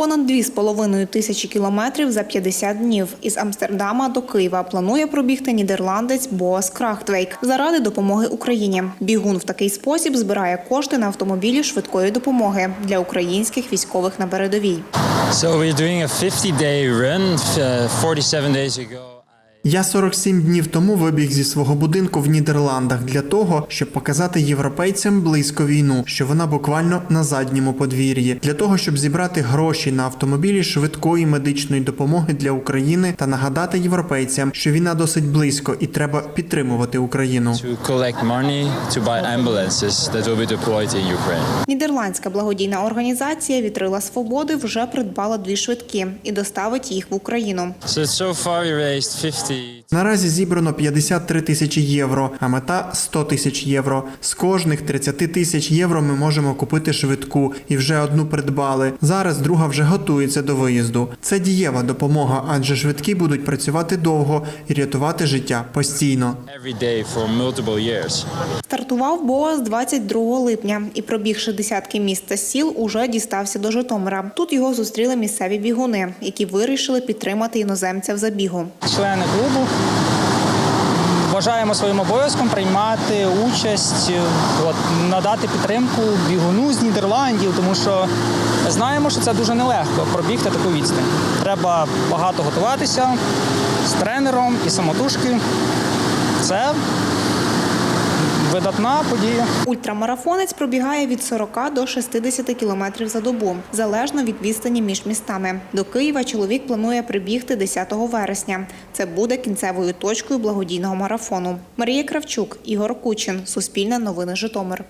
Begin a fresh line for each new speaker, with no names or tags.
Понад 2,5 тисячі кілометрів за 50 днів. Із Амстердама до Києва планує пробігти нідерландець Боас Крахтвейк заради допомоги Україні. Бігун в такий спосіб збирає кошти на автомобілі швидкої допомоги для українських військових на передовій.
So we're doing a 50-day run. Uh, 47 days ago,
Я 47 днів тому вибіг зі свого будинку в Нідерландах для того, щоб показати європейцям близько війну, що вона буквально на задньому подвір'ї, для того, щоб зібрати гроші на автомобілі швидкої медичної допомоги для України та нагадати європейцям, що війна досить близько і треба підтримувати Україну.
Нідерландська благодійна організація Вітрила Свободи вже придбала дві швидкі і доставить їх в Україну.
So so far we raised 50.
see Наразі зібрано 53 тисячі євро, а мета 100 тисяч євро. З кожних 30 тисяч євро ми можемо купити швидку і вже одну придбали. Зараз друга вже готується до виїзду. Це дієва допомога, адже швидкі будуть працювати довго і рятувати життя постійно.
Стартував Боас 22 липня і, пробігши десятки міст та сіл, уже дістався до Житомира. Тут його зустріли місцеві бігуни, які вирішили підтримати іноземця в забігу.
члени клубу. Вважаємо своїм обов'язком приймати участь, е, от, надати підтримку бігуну з Нідерландів, тому що знаємо, що це дуже нелегко пробігти таку відстань. Треба багато готуватися з тренером і самотужки. Це видатна подія.
Ультрамарафонець пробігає від 40 до 60 кілометрів за добу, залежно від відстані між містами. До Києва чоловік планує прибігти 10 вересня. Це буде кінцевою точкою благодійного марафону. Марія Кравчук, Ігор Кучин, Суспільне новини Житомир.